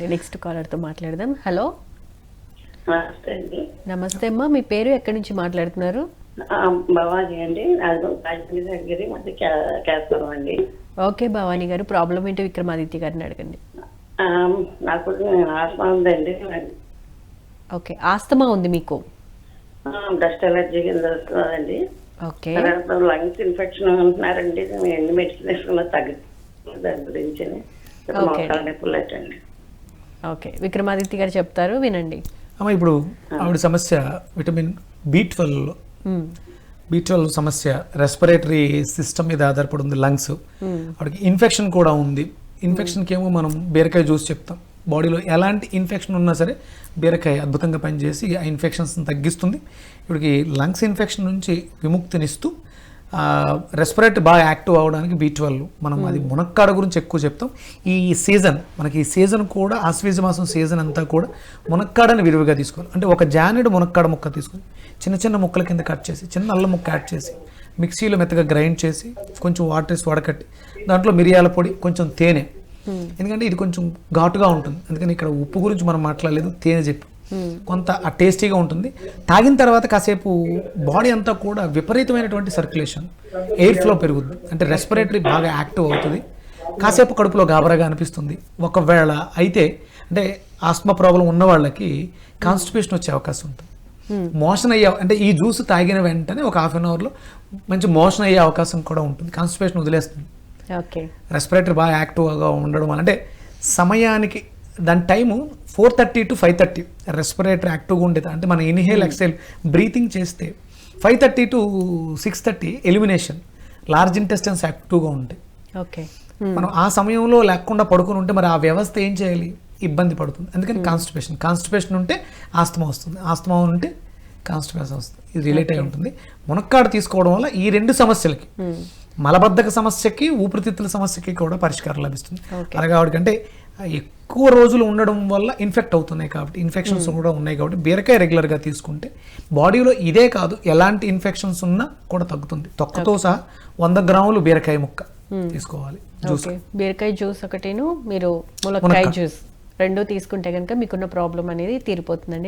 అండి నెక్స్ట్ కాలర్తో మాట్లాడదాం. హలో నమస్తే అండి. నమస్తే అమ్మా. మీ పేరు ఎక్కడి నుంచి మాట్లాడుతున్నారు? భవానీ అండి. రాజమండ్రి దగ్గర మధ్య కేస్తాం అండి. ఓకే భవానీ గారు. ప్రాబ్లం ఏంటో విక్రమాదిత్య గారిని అడగండి. నాకు ఆస్మా ఉందండి. ఓకే. ఆస్తమా ఉంది మీకు? డస్ట్ ఎలర్జీ కింద వస్తుందండి. ఓకే. లంగ్స్ ఇన్ఫెక్షన్ ఉంటున్నారండి ఎన్ని మెడిసిన్ వేసుకున్నా తగ్గదు దాని గురించి నొప్పులు అండి ఓకే. విక్రమాదిత్య గారు చెప్తారు వినండి. అమ్మ ఇప్పుడు ఆవిడ సమస్య విటమిన్ బి ట్వెల్వ్లో. బి ట్వెల్వ్ సమస్య రెస్పిరేటరీ సిస్టమ్ మీద ఆధారపడి ఉంది లంగ్స్ ఆవిడకి ఇన్ఫెక్షన్ కూడా ఉంది. ఇన్ఫెక్షన్కి ఏమో మనం బీరకాయ జ్యూస్ చెప్తాం. బాడీలో ఎలాంటి ఇన్ఫెక్షన్ ఉన్నా సరే బీరకాయ అద్భుతంగా పనిచేసి ఆ ఇన్ఫెక్షన్స్ని తగ్గిస్తుంది. ఇప్పటికి లంగ్స్ ఇన్ఫెక్షన్ నుంచి విముక్తినిస్తూ రెస్పిరేటరీ బాగా యాక్టివ్ అవ్వడానికి బీ ట్వెల్వ్ మనం అది మునక్కాడ గురించి ఎక్కువ చెప్తాం. ఈ సీజన్ మనకి ఈ సీజన్ కూడా ఆశ్వీజ మాసం సీజన్ అంతా కూడా మునక్కాడని విరివిగా తీసుకోవాలి. అంటే ఒక జానెడు మునక్కాడ ముక్క తీసుకొని చిన్న చిన్న ముక్కల కింద కట్ చేసి చిన్న అల్లం ముక్క యాడ్ చేసి మిక్సీలో మెత్తగా గ్రైండ్ చేసి కొంచెం వాటర్ వేసి వడకట్టి దాంట్లో మిరియాల పొడి కొంచెం తేనె. ఎందుకంటే ఇది కొంచెం ఘాటుగా ఉంటుంది. అందుకని ఇక్కడ ఉప్పు గురించి మనం మాట్లాడలేదు తేనె చెప్పి. కొంత ఆ టేస్టీగా ఉంటుంది. తాగిన తర్వాత కాసేపు బాడీ అంతా కూడా విపరీతమైనటువంటి సర్క్యులేషన్. ఎయిర్ ఫ్లో పెరుగుద్ది. అంటే రెస్పిరేటరీ బాగా యాక్టివ్ అవుతుంది. కాసేపు కడుపులో గాబరాగా అనిపిస్తుంది. ఒకవేళ అయితే అంటే ఆస్మా ప్రాబ్లం ఉన్న వాళ్ళకి కాన్స్టిపేషన్ వచ్చే అవకాశం ఉంటుంది. మోషన్ అయ్యే అంటే ఈ జ్యూస్ తాగిన వెంటనే ఒక హాఫ్ అన్ అవర్లో మంచి మోషన్ అయ్యే అవకాశం కూడా ఉంటుంది. కాన్స్టిపేషన్ వదిలేస్తుంది. రెస్పిరేటరీ బాగా యాక్టివ్గా ఉండడం వల్ల అంటే సమయానికి దాని time four thirty to five thirty. Respiratory యాక్టివ్గా ఉండేది. అంటే మన ఇన్హేల్ ఎక్సెల్ బ్రీతింగ్ చేస్తే five thirty to six thirty elimination large intestines యాక్టివ్గా ఉంటాయి ఓకే. మనం ఆ సమయంలో లేకుండా పడుకుని ఉంటే మరి ఆ వ్యవస్థ ఏం చేయాలి? ఇబ్బంది పడుతుంది. అందుకని కాన్స్టిపేషన్ కాన్స్టిపేషన్ ఉంటే ఆస్తమా వస్తుంది. ఆస్తమా ఉంటే కాన్స్టిపేషన్ వస్తుంది. ఇది రిలేట్ అయి ఉంటుంది. మునక్కాడ తీసుకోవడం వల్ల ఈ రెండు సమస్యలకి మలబద్ధక సమస్యకి ఊపిరితిత్తుల సమస్యకి కూడా పరిష్కారం లభిస్తుంది. అలాగే ఆవిడకంటే ఎక్కువ రోజులు ఉండడం వల్ల ఇన్ఫెక్ట్ అవుతున్నాయి కాబట్టి ఇన్ఫెక్షన్స్ కూడా ఉన్నాయి కాబట్టి బీరకాయ రెగ్యులర్గా తీసుకుంటే బాడీలో ఇదే కాదు ఎలాంటి ఇన్ఫెక్షన్స్ ఉన్నా కూడా తగ్గుతుంది. తొక్కతో సహా వంద గ్రాములు బీరకాయ ముక్క తీసుకోవాలి జ్యూస్ ఓకే. బీరకాయ జ్యూస్ ఒకటిను మీరు ములక్కాయ జ్యూస్ రెండు తీసుకుంటే కనుక మీకున్న ప్రాబ్లం అనేది తీరిపోతుందండి.